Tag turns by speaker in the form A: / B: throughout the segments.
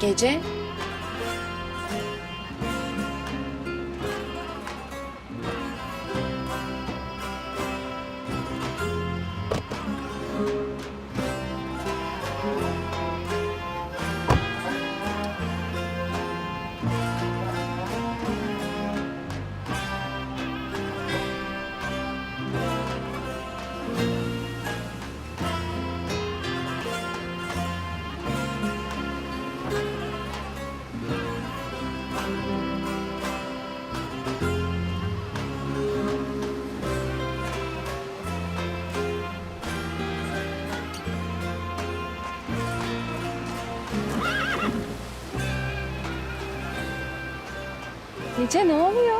A: Gece Gece ne oluyor?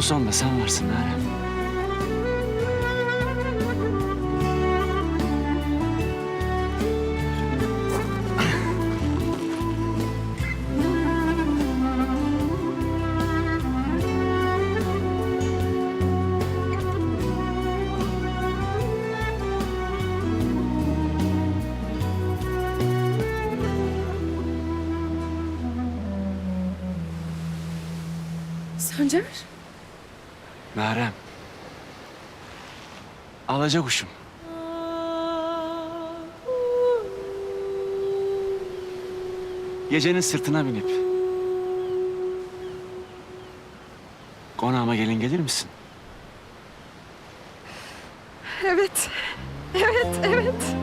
B: Yolun sonunda sen varsın Nare.
A: Sancar.
B: Narem. Alaca kuşum. Gecenin sırtına binip konağıma gelin gelir misin?
A: Evet. Evet, evet.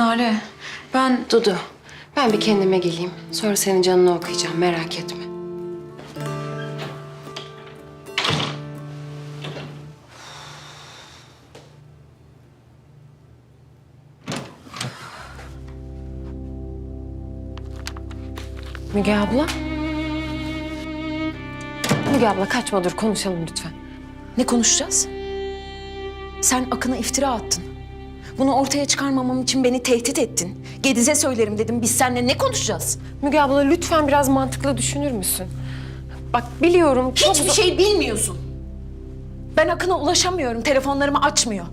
C: Nale, ben...
A: Dudu, ben bir kendime geleyim. Sonra senin canını okuyacağım, merak etme. Müge abla. Müge abla kaçma dur konuşalım lütfen.
C: Ne konuşacağız? Sen Akın'a iftira attın. Bunu ortaya çıkarmamam için beni tehdit ettin. Gediz'e söylerim dedim. Biz seninle ne konuşacağız?
A: Müge abla lütfen biraz mantıklı düşünür müsün? Bak biliyorum çok
C: Hiçbir
A: zor-
C: şey bilmiyorsun. Ben Akın'a ulaşamıyorum. Telefonlarımı açmıyor.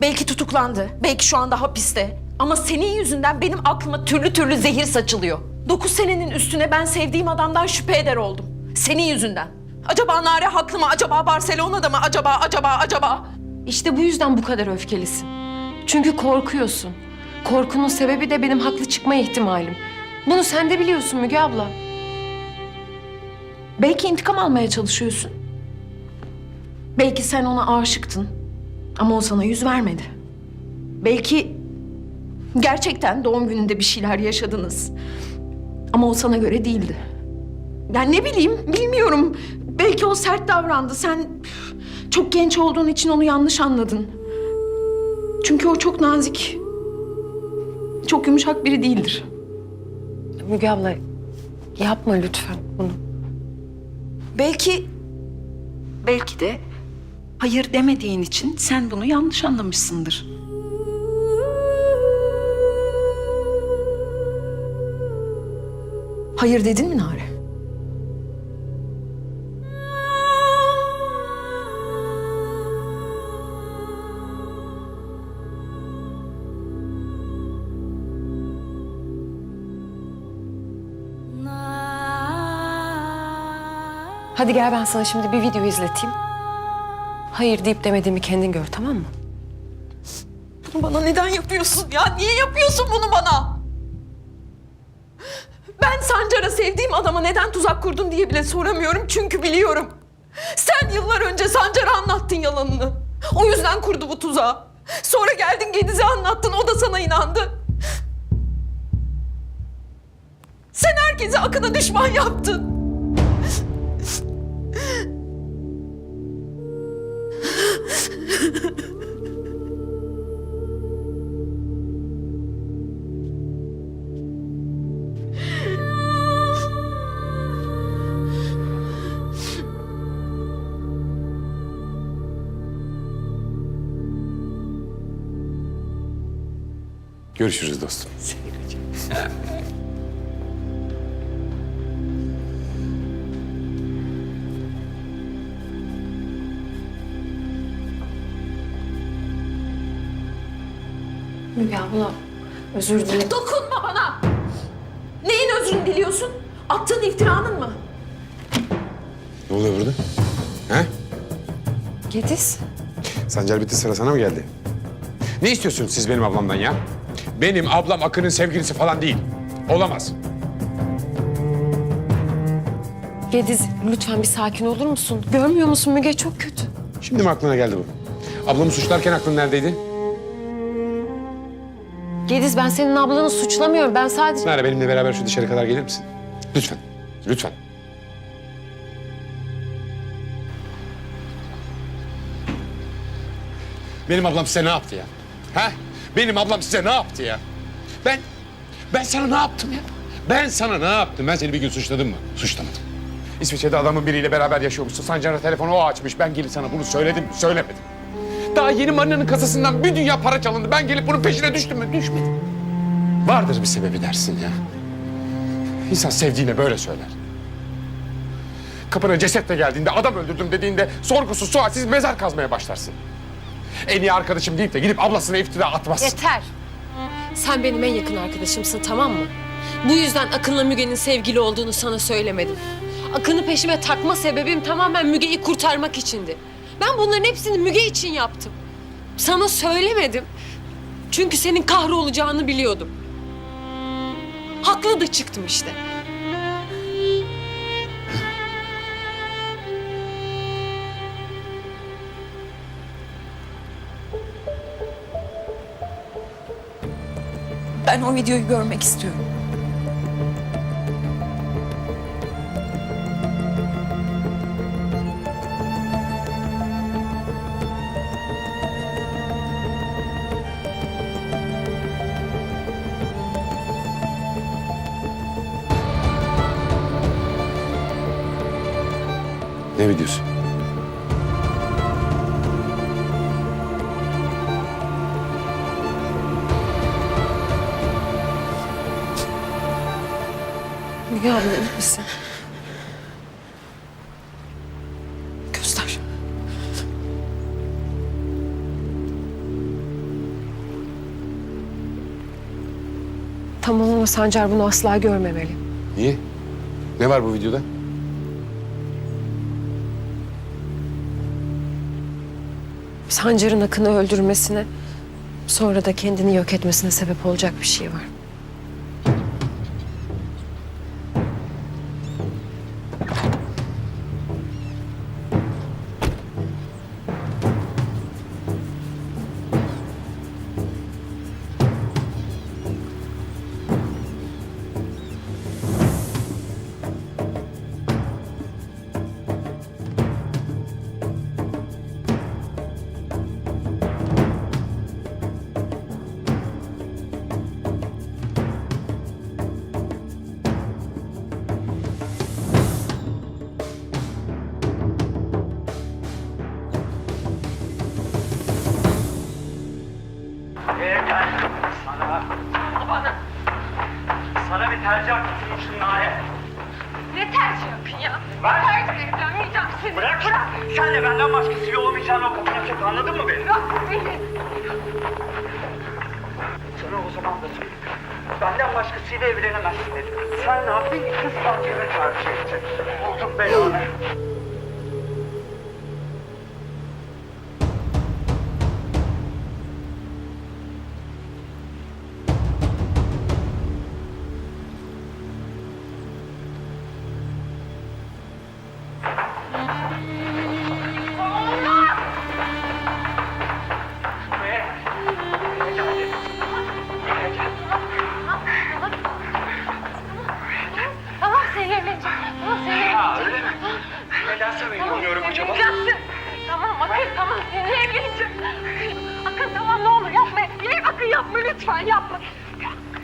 C: Belki tutuklandı. Belki şu anda hapiste. Ama senin yüzünden benim aklıma türlü türlü zehir saçılıyor. Dokuz senenin üstüne ben sevdiğim adamdan şüphe eder oldum. Senin yüzünden. Acaba Nare haklı mı? Acaba Barcelona'da mı? Acaba, acaba, acaba?
A: İşte bu yüzden bu kadar öfkelisin. Çünkü korkuyorsun. Korkunun sebebi de benim haklı çıkma ihtimalim. Bunu sen de biliyorsun Müge abla.
C: Belki intikam almaya çalışıyorsun. Belki sen ona aşıktın. Ama o sana yüz vermedi. Belki gerçekten doğum gününde bir şeyler yaşadınız. Ama o sana göre değildi. Yani ne bileyim, bilmiyorum. Belki o sert davrandı. Sen çok genç olduğun için onu yanlış anladın. Çünkü o çok nazik, çok yumuşak biri değildir.
A: Müge abla yapma lütfen bunu.
D: Belki, belki de hayır demediğin için sen bunu yanlış anlamışsındır.
C: Hayır dedin mi Nare?
A: Hadi gel ben sana şimdi bir video izleteyim. Hayır deyip demediğimi kendin gör tamam mı?
C: Bunu bana neden yapıyorsun ya? Niye yapıyorsun bunu bana? Ben Sancar'a sevdiğim adama neden tuzak kurdun diye bile soramıyorum çünkü biliyorum. Sen yıllar önce Sancar'a anlattın yalanını. O yüzden kurdu bu tuzağı. Sonra geldin Gediz'e anlattın, o da sana inandı. Sen herkesi Akın'a düşman yaptın.
E: Görüşürüz dostum.
A: Müge abla özür dilerim.
C: Dokunma bana! Neyin özrünü diliyorsun? Attığın iftiranın mı?
E: Ne oluyor burada? He?
A: Gediz.
E: Sancar bitti sıra sana mı geldi? Ne istiyorsunuz siz benim ablamdan ya? Benim ablam Akın'ın sevgilisi falan değil. Olamaz.
A: Gediz lütfen bir sakin olur musun? Görmüyor musun Müge çok kötü.
E: Şimdi mi aklına geldi bu? Ablamı suçlarken aklın neredeydi?
A: Gediz ben senin ablanı suçlamıyorum. Ben sadece...
E: Nare benimle beraber şu dışarı kadar gelir misin? Lütfen. Lütfen. Benim ablam size ne yaptı ya? Ha? Benim ablam size ne yaptı ya? Ben, ben sana ne yaptım ya? Ben sana ne yaptım? Ben seni bir gün suçladım mı? Suçlamadım. İsviçre'de adamın biriyle beraber yaşıyormuşsun. Sancar'a telefonu o açmış. Ben gelip sana bunu söyledim mi? Söylemedim. Daha yeni Marina'nın kasasından bir dünya para çalındı. Ben gelip bunun peşine düştüm mü? Düşmedim. Vardır bir sebebi dersin ya. İnsan sevdiğine böyle söyler. Kapına cesetle geldiğinde, adam öldürdüm dediğinde sorgusuz sualsiz mezar kazmaya başlarsın. En iyi arkadaşım deyip de gidip ablasına iftira atmazsın.
A: Yeter. Sen benim en yakın arkadaşımsın tamam mı? Bu yüzden Akın'la Müge'nin sevgili olduğunu sana söylemedim. Akın'ı peşime takma sebebim tamamen Müge'yi kurtarmak içindi. Ben bunların hepsini Müge için yaptım. Sana söylemedim. Çünkü senin kahrolacağını biliyordum. Haklı da çıktım işte.
D: Ben o videoyu görmek istiyorum.
E: Ne videosu?
A: Müge abla iyi misin?
D: Göster.
A: Tamam ama Sancar bunu asla görmemeli.
E: Niye? Ne var bu videoda?
A: Sancar'ın Akın'ı öldürmesine, sonra da kendini yok etmesine sebep olacak bir şey var.
F: Tercih hakkı sunmuştum Nare.
G: Ne tercih yapın ya?
F: Ver.
G: Tercih evlenmeyeceğim seni.
F: Bırak. Sen de benden başkası olamayacağını o kapına sok anladın mı beni?
G: Bırak beni.
F: Sana o zaman da söyleyeyim. Benden başkasıyla evlenemezsin dedim. Sen ne yaptın? Kız mahkeme tercih ettin. Buldum belanı.
G: Lütfen yapma.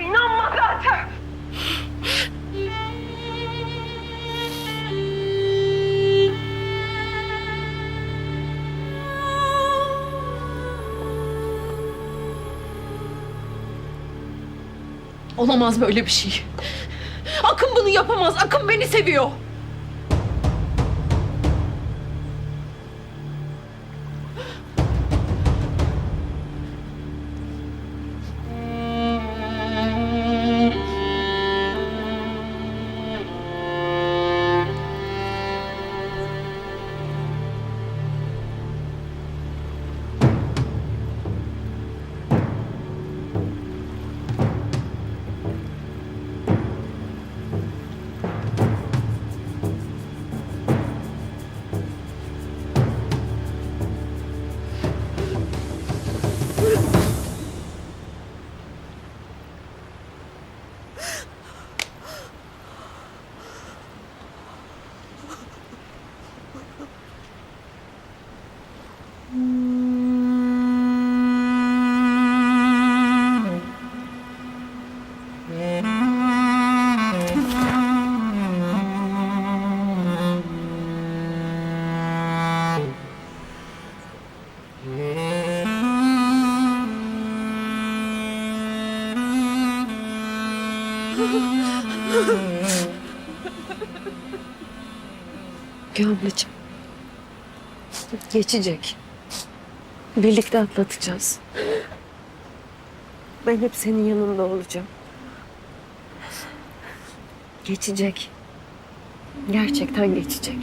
G: İnanma zaten.
C: Olamaz böyle bir şey. Akın bunu yapamaz. Akın beni seviyor.
A: Müge ablacığım. Geçecek. Birlikte atlatacağız. Ben hep senin yanında olacağım. Geçecek. Gerçekten geçecek.